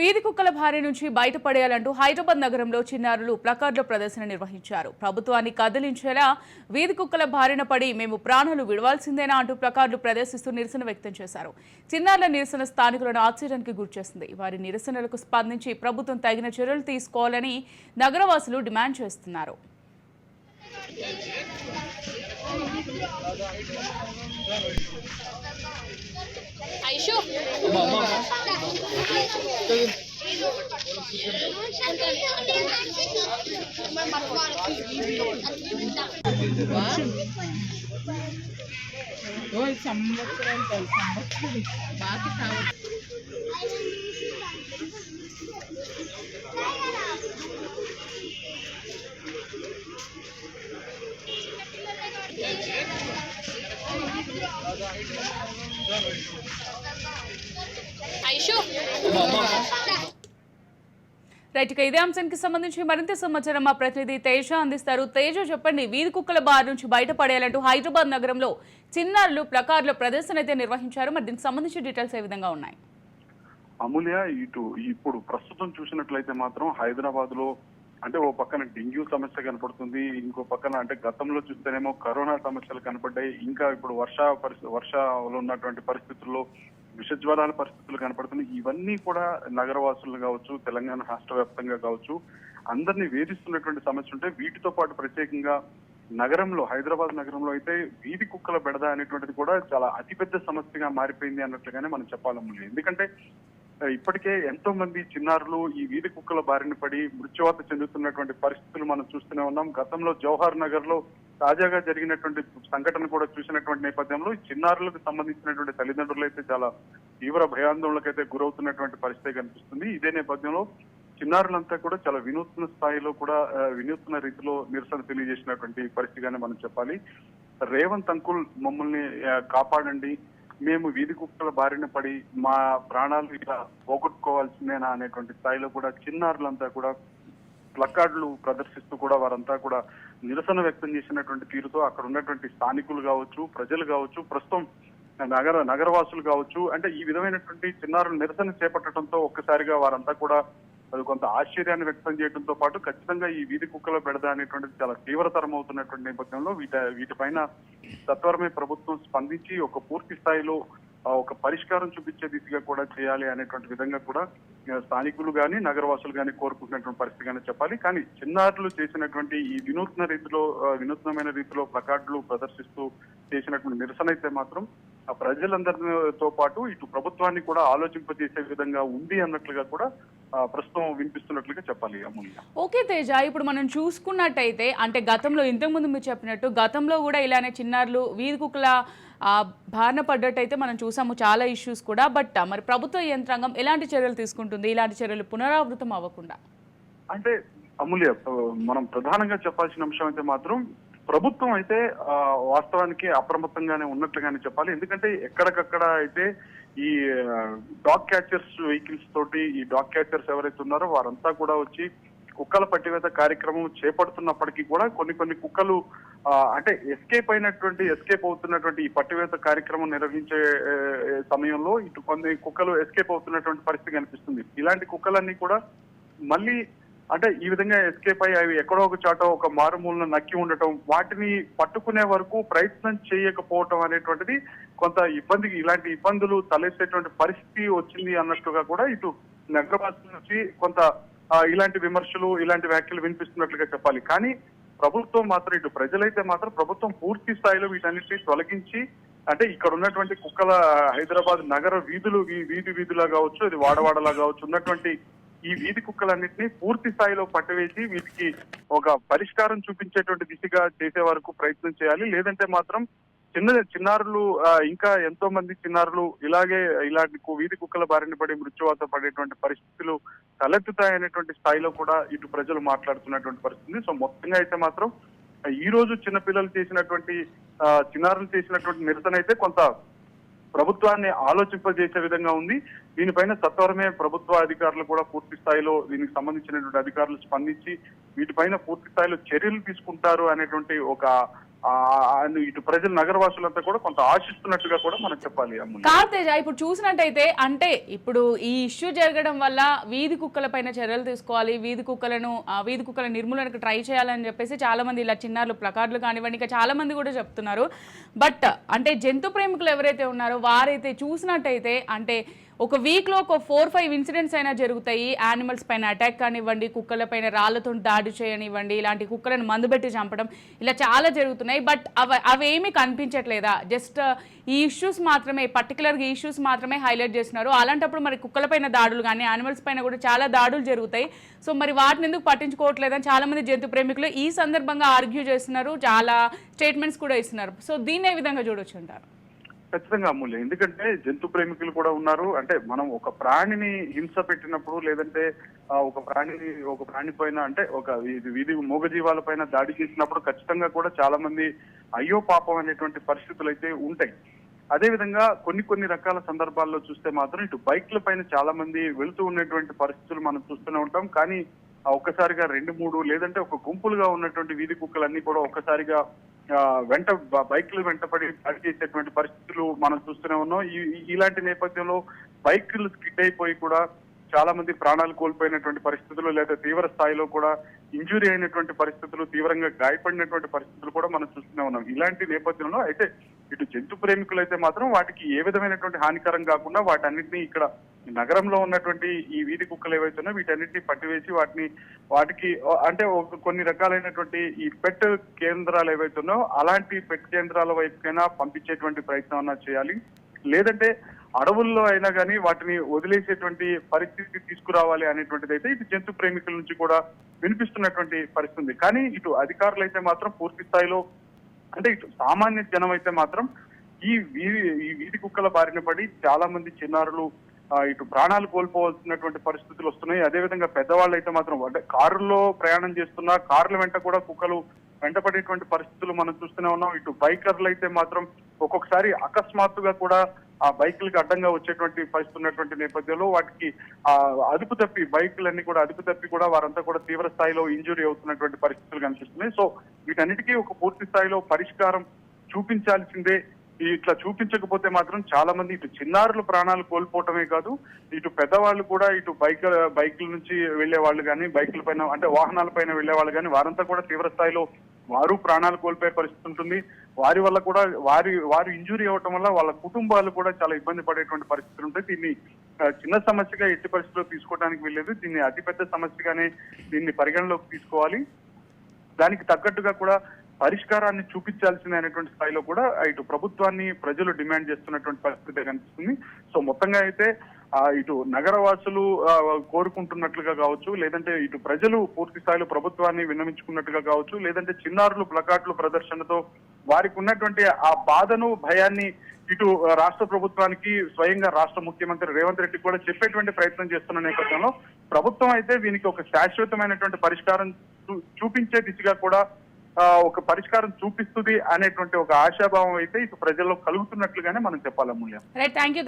వీధి కుక్కల భారీ నుంచి బయటపడేయాలంటూ హైదరాబాద్ నగరంలో చిన్నారులు ప్లకార్డుల ప్రదర్శన నిర్వహించారు. ప్రభుత్వాన్ని కదిలించేలా వీధి కుక్కల బారిన పడి మేము ప్రాణాలు విడవాల్సిందేనా అంటూ ప్లకార్డులు ప్రదర్శిస్తూ నిరసన వ్యక్తం చేశారు. చిన్నారుల నిరసన స్థానికులను ఆశ్చర్యానికి గురిచేసింది వారి నిరసనలకు స్పందించి ప్రభుత్వం తగిన చర్యలు తీసుకోవాలని నగరవాసులు డిమాండ్ చేస్తున్నారు. ఐషు సంవత్సరాలు కాదు, సంవత్సరాలు బాకి సంవత్సరం ఐషు రైట్ ఇక ఇదే అంశానికి సంబంధించి మరింత సమాచారం మా ప్రతినిధి తేజ అందిస్తారు. తేజ చెప్పండి వీధి కుక్కల బారి నుంచి బయటపడేయాలంటూ హైదరాబాద్ నగరంలో చిన్నారులు ప్లకార్డుల ప్రదర్శన అయితే నిర్వహించారు. మరి దీనికి సంబంధించి డీటెయిల్స్ ఏ విధంగా ఉన్నాయి? అమూల్య ఇటు ఇప్పుడు ప్రస్తుతం చూసినట్లయితే మాత్రం హైదరాబాద్లో అంటే ఓ పక్కన డెంగ్యూ సమస్య కనపడుతుంది ఇంకో పక్కన అంటే గతంలో చూస్తేనేమో కరోనా సమస్యలు కనపడ్డాయి ఇంకా ఇప్పుడు వర్ష పరిస్థితి వర్షాలు ఉన్నటువంటి పరిస్థితుల్లో విషజ్వరాల పరిస్థితులు కనపడుతున్నాయి. ఇవన్నీ కూడా నగరవాసులు కావచ్చు తెలంగాణ రాష్ట్ర వ్యాప్తంగా కావచ్చు అందరినీ వేధిస్తున్నటువంటి సమస్య ఉంటే వీటితో పాటు ప్రత్యేకంగా నగరంలో హైదరాబాద్ నగరంలో అయితే వీధి కుక్కల బెడద అనేటువంటిది కూడా చాలా అతిపెద్ద సమస్యగా మారిపోయింది అన్నట్లుగానే మనం చెప్పాలమ్మ ఎందుకంటే ఇప్పటికే ఎంతో మంది చిన్నారులు ఈ వీధి కుక్కల బారిన పడి మృత్యువాత చెందుతున్నటువంటి పరిస్థితులు మనం చూస్తూనే ఉన్నాం. గతంలో జవహర్ నగర్లో తాజాగా జరిగినటువంటి సంఘటన కూడా చూసినటువంటి నేపథ్యంలో చిన్నారులకు సంబంధించినటువంటి తల్లిదండ్రులు అయితే చాలా తీవ్ర భయాందోళనకైతే గురవుతున్నటువంటి పరిస్థితి కనిపిస్తుంది. ఇదే నేపథ్యంలో చిన్నారులంతా కూడా చాలా వినూత్న స్థాయిలో కూడా వినూత్న రీతిలో నిరసన తెలియజేసినటువంటి పరిస్థితిగానే మనం చెప్పాలి. రేవంత్ అంకుల్ మమ్మల్ని కాపాడండి మేము వీధి కుక్కల బారిన పడి మా ప్రాణాలు ఇలా పోగొట్టుకోవాల్సిందేనా అనేటువంటి స్థాయిలో కూడా చిన్నారులంతా కూడా ప్లకార్డులు ప్రదర్శిస్తూ కూడా వారంతా కూడా నిరసన వ్యక్తం చేసినటువంటి తీరుతో అక్కడ ఉన్నటువంటి స్థానికులు కావచ్చు ప్రజలు కావచ్చు ప్రస్తుతం నగర నగరవాసులు కావచ్చు అంటే ఈ విధమైనటువంటి చిన్నారులు నిరసన చేపట్టడంతో ఒక్కసారిగా వారంతా కూడా అది కొంత ఆశ్చర్యాన్ని వ్యక్తం చేయడంతో పాటు ఖచ్చితంగా ఈ వీధి కుక్కల బెడద అనేటువంటిది చాలా తీవ్రతరం అవుతున్నటువంటి నేపథ్యంలో వీట వీటిపైన సత్వరమే ప్రభుత్వం స్పందించి ఒక పూర్తి స్థాయిలో ఒక పరిష్కారం చూపించే దిశగా కూడా చేయాలి అనేటువంటి విధంగా కూడా స్థానికులు కానీ నగరవాసులు కానీ కోరుకుంటున్నటువంటి పరిస్థితి కానీ చెప్పాలి. కానీ చిన్నారులు చేసినటువంటి ఈ వినూత్న రీతిలో వినూత్నమైన రీతిలో ప్లకార్డులు ప్రదర్శిస్తూ చేసినటువంటి నిరసన అయితే మాత్రం ఆ ప్రజలందరితో పాటు ఇటు ప్రభుత్వాన్ని కూడా ఆలోచింపజేసే విధంగా ఉంది అన్నట్లుగా కూడా ప్రస్తుతం వినిపిస్తున్నట్లుగా చెప్పాలి అమూల్య. ఓకే తేజ ఇప్పుడు మనం చూసుకున్నట్టయితే అంటే గతంలో ఇంతకుముందు మీరు చెప్పినట్టు గతంలో కూడా ఇలానే చిన్నారులు వీధి కుక్కల బారిన పడ్డట్టయితే మనం చూసాము చాలా ఇష్యూస్ కూడా. బట్ మరి ప్రభుత్వ యంత్రాంగం ఎలాంటి చర్యలు తీసుకుంటుంది? ఇలాంటి చర్యలు పునరావృతం అవ్వకుండా. అంటే అమూల్య మనం ప్రధానంగా చెప్పాల్సిన అంశం అయితే మాత్రం ప్రభుత్వం అయితే వాస్తవానికి అప్రమత్తంగానే ఉన్నట్లుగానే చెప్పాలి. ఎందుకంటే ఎక్కడికక్కడ అయితే ఈ డాగ్ క్యాచర్స్ వెహికల్స్ తోటి ఈ డాగ్ క్యాచర్స్ ఎవరైతే ఉన్నారో వారంతా కూడా వచ్చి కుక్కల పట్టివేత కార్యక్రమం చేపడుతున్నప్పటికీ కూడా కొన్ని కొన్ని కుక్కలు అంటే ఎస్కేప్ అయినటువంటి ఎస్కేప్ అవుతున్నటువంటి ఈ పట్టివేత కార్యక్రమం నిర్వహించే సమయంలో ఇటు కొన్ని కుక్కలు ఎస్కేప్ అవుతున్నటువంటి పరిస్థితి కనిపిస్తుంది. ఇలాంటి కుక్కలన్నీ కూడా మళ్ళీ అంటే ఈ విధంగా ఎస్కేప్ అయ్యి అవి ఎక్కడో ఒక చాట ఒక మారుమూలన నక్కి ఉండటం వాటిని పట్టుకునే వరకు ప్రయత్నం చేయకపోవటం అనేటువంటిది కొంత ఇబ్బందికి ఇలాంటి ఇబ్బందులు తలెత్తేటువంటి పరిస్థితి వచ్చింది అన్నట్టుగా కూడా ఇటు నగరవాసుల నుంచి కొంత ఇలాంటి విమర్శలు ఇలాంటి వ్యాఖ్యలు వినిపిస్తున్నట్లుగా చెప్పాలి. కానీ ప్రభుత్వం మాత్రం ఇటు ప్రజలైతే మాత్రం ప్రభుత్వం పూర్తి స్థాయిలో వీటన్నిటిని తొలగించి అంటే ఇక్కడ ఉన్నటువంటి కుక్కల హైదరాబాద్ నగర వీధులు వీధి వీధులా కావచ్చు అది వాడవాడలా కావచ్చు ఉన్నటువంటి ఈ వీధి కుక్కలన్నింటినీ పూర్తి స్థాయిలో పట్టువేసి వీటికి ఒక పరిష్కారం చూపించేటువంటి దిశగా చేసే వరకు ప్రయత్నం చేయాలి. లేదంటే మాత్రం చిన్న చిన్నారులు ఇంకా ఎంతో మంది చిన్నారులు ఇలాగే ఇలాంటి కు- వీధి కుక్కల బారిన పడి మృత్యువాత పడేటువంటి పరిస్థితులు తలెత్తుతాయనేటువంటి స్థాయిలో కూడా ఇటు ప్రజలు మాట్లాడుతున్నటువంటి పరిస్థితి. సో మొత్తంగా అయితే మాత్రం ఈ రోజు చిన్నపిల్లలు చేసినటువంటి చిన్నారులు చేసినటువంటి నిరసన అయితే కొంత ప్రభుత్వాన్ని ఆలోచింపజేసే విధంగా ఉంది. దీనిపైన సత్వరమే ప్రభుత్వ అధికారులు కూడా పూర్తి స్థాయిలో దీనికి సంబంధించినటువంటి అధికారులు స్పందించి వీటిపైన పూర్తి స్థాయిలో చర్యలు తీసుకుంటారు అనేటువంటి ఒక ఇటు ప్రజలు నగరవాసులంతా కూడా కొంత ఆశిస్తున్నట్టుగా కూడా మనం చెప్పాలి కార్తేజ ఇప్పుడు చూసినట్టయితే అంటే ఇప్పుడు ఈ ఇష్యూ జరగడం వల్ల వీధి కుక్కల పైన చర్యలు తీసుకోవాలి వీధి కుక్కలను వీధి కుక్కల నిర్మూలనకు ట్రై చేయాలని చెప్పేసి చాలా మంది ఇలా చిన్నారులు ప్లకార్డులు కానివ్వండి ఇంకా చాలా మంది కూడా చెప్తున్నారు. బట్ అంటే జంతు ప్రేమికులు ఎవరైతే ఉన్నారో వారైతే చూసినట్టయితే అంటే ఒక వీక్లో ఒక ఫోర్ ఫైవ్ ఇన్సిడెంట్స్ అయినా జరుగుతాయి. యానిమల్స్ పైన అటాక్ కానివ్వండి కుక్కల పైన రాళ్ళతో దాడి చేయనివ్వండి ఇలాంటి కుక్కలను మందు పెట్టి చంపడం ఇలా చాలా జరుగుతున్నాయి. బట్ అవి అవేమీ కనిపించట్లేదా? జస్ట్ ఈ ఇష్యూస్ మాత్రమే పర్టికులర్గా ఇష్యూస్ మాత్రమే హైలైట్ చేస్తున్నారు. అలాంటప్పుడు మరి కుక్కల పైన దాడులు కానీ యానిమల్స్ పైన కూడా చాలా దాడులు జరుగుతాయి. సో మరి వాటిని ఎందుకు పట్టించుకోవట్లేదని చాలామంది జంతు ప్రేమికులు ఈ సందర్భంగా ఆర్గ్యూ చేస్తున్నారు. చాలా స్టేట్మెంట్స్ కూడా ఇస్తున్నారు. సో దీన్ని ఏ విధంగా చూడొచ్చు అంటారు? ఖచ్చితంగా అమూల్య. ఎందుకంటే జంతు ప్రేమికులు కూడా ఉన్నారు. అంటే మనం ఒక ప్రాణిని హింస పెట్టినప్పుడు లేదంటే ఒక ప్రాణిని ఒక ప్రాణి పైన అంటే ఒక వీధి వీధి మూగజీవాల పైన దాడి చేసినప్పుడు ఖచ్చితంగా కూడా చాలా మంది అయ్యో పాపం అనేటువంటి పరిస్థితులు అయితే ఉంటాయి. అదేవిధంగా కొన్ని కొన్ని రకాల సందర్భాల్లో చూస్తే మాత్రం ఇటు బైక్ల పైన చాలా మంది వెళుతూ ఉన్నటువంటి పరిస్థితులు మనం చూస్తూనే ఉంటాం. కానీ ఒక్కసారిగా రెండు మూడు లేదంటే ఒక గుంపులుగా ఉన్నటువంటి వీధి కుక్కలన్నీ కూడా ఒక్కసారిగా వెంట బైక్లు వెంటపడి దాడి చేసేటువంటి పరిస్థితులు మనం చూస్తూనే ఉన్నాం. ఈ ఇలాంటి నేపథ్యంలో బైక్లు స్కిడ్ అయిపోయి కూడా చాలా మంది ప్రాణాలు కోల్పోయినటువంటి పరిస్థితులు లేదా తీవ్ర స్థాయిలో కూడా ఇంజురీ అయినటువంటి పరిస్థితులు తీవ్రంగా గాయపడినటువంటి పరిస్థితులు కూడా మనం చూస్తూనే ఉన్నాం. ఇలాంటి నేపథ్యంలో అయితే ఇటు జంతు ప్రేమికులు అయితే మాత్రం వాటికి ఏ విధమైనటువంటి హానికరం కాకుండా వాటన్నిటిని ఇక్కడ నగరంలో ఉన్నటువంటి ఈ వీధి కుక్కలు ఏవైతే వీటన్నిటిని పట్టివేసి వాటిని వాటికి అంటే కొన్ని రకాలైనటువంటి ఈ పెట్ కేంద్రాలు ఏవైతున్నో అలాంటి పెట్ కేంద్రాల వైపుకైనా పంపించేటువంటి ప్రయత్నం అన్నా చేయాలి. లేదంటే అడవుల్లో అయినా కానీ వాటిని వదిలేసేటువంటి పరిస్థితి తీసుకురావాలి అనేటువంటిది అయితే ఇటు జంతు ప్రేమికుల నుంచి కూడా వినిపిస్తున్నటువంటి పరిస్థితి ఉంది కానీ ఇటు అధికారులు అయితే మాత్రం పూర్తి స్థాయిలో అంటే ఇటు సామాన్య జనం అయితే మాత్రం ఈ వీధి ఈ వీధి కుక్కల బారిన పడి చాలా మంది చిన్నారులు ఇటు ప్రాణాలు కోల్పోవాల్సినటువంటి పరిస్థితులు వస్తున్నాయి. అదేవిధంగా పెద్దవాళ్ళు అయితే మాత్రం అంటే కారుల్లో ప్రయాణం చేస్తున్నా కార్ల వెంట కూడా కుక్కలు వెంటపడేటువంటి పరిస్థితులు మనం చూస్తూనే ఉన్నాం. ఇటు బైకర్లు అయితే మాత్రం ఒక్కొక్కసారి అకస్మాత్తుగా కూడా ఆ బైకులకు అడ్డంగా వచ్చేటువంటి పరిస్థితి ఉన్నటువంటి నేపథ్యంలో వాటికి ఆ అదుపు తప్పి బైకులన్నీ కూడా అదుపు తప్పి కూడా వారంతా కూడా తీవ్ర స్థాయిలో ఇంజురీ అవుతున్నటువంటి పరిస్థితులు కనిపిస్తున్నాయి. సో వీటన్నిటికీ ఒక పూర్తి స్థాయిలో పరిష్కారం చూపించాల్సిందే. ఇట్లా చూపించకపోతే మాత్రం చాలా మంది ఇటు చిన్నారులు ప్రాణాలు కోల్పోవటమే కాదు ఇటు పెద్దవాళ్ళు కూడా ఇటు బైక్ బైకుల నుంచి వెళ్ళే వాళ్ళు కానీ బైకుల పైన అంటే వాహనాల పైన వెళ్ళే వాళ్ళు కానీ వారంతా కూడా తీవ్ర స్థాయిలో వారు ప్రాణాలు కోల్పోయే పరిస్థితి ఉంటుంది. వారి వల్ల కూడా వారి వారు ఇంజురీ అవ్వటం వల్ల వాళ్ళ కుటుంబాలు కూడా చాలా ఇబ్బంది పడేటువంటి పరిస్థితులు ఉంటాయి దీన్ని చిన్న సమస్యగా ఎట్టి పరిస్థితిలో తీసుకోవడానికి వీల్లేదు. దీన్ని అతిపెద్ద సమస్యగానే దీన్ని పరిగణలోకి తీసుకోవాలి. దానికి తగ్గట్టుగా కూడా పరిష్కారాన్ని చూపించాల్సింది అనేటువంటి స్థాయిలో కూడా ఇటు ప్రభుత్వాన్ని ప్రజలు డిమాండ్ చేస్తున్నటువంటి పరిస్థితి కనిపిస్తుంది. సో మొత్తంగా అయితే ఇటు నగరవాసులు కోరుకుంటున్నట్లుగా కావచ్చు లేదంటే ఇటు ప్రజలు పూర్తి స్థాయిలో ప్రభుత్వాన్ని విన్నవించుకున్నట్టుగా కావచ్చు లేదంటే చిన్నారులు ప్లకార్డులు ప్రదర్శనతో వారికి ఉన్నటువంటి ఆ బాధను భయాన్ని ఇటు రాష్ట్ర ప్రభుత్వానికి స్వయంగా రాష్ట్ర ముఖ్యమంత్రి రేవంత్ రెడ్డి కూడా చెప్పేటువంటి ప్రయత్నం చేస్తున్న నేపథ్యంలో ప్రభుత్వం అయితే దీనికి ఒక శాశ్వతమైనటువంటి పరిష్కారం చూ- చూపించే దిశగా కూడా ఒక పరిష్కారం చూపిస్తుంది అనేటువంటి ఒక ఆశాభావం అయితే ఇటు ప్రజల్లో కలుగుతున్నట్లుగానే మనం చెప్పాలి అమూల్య థ్యాంక్ యూ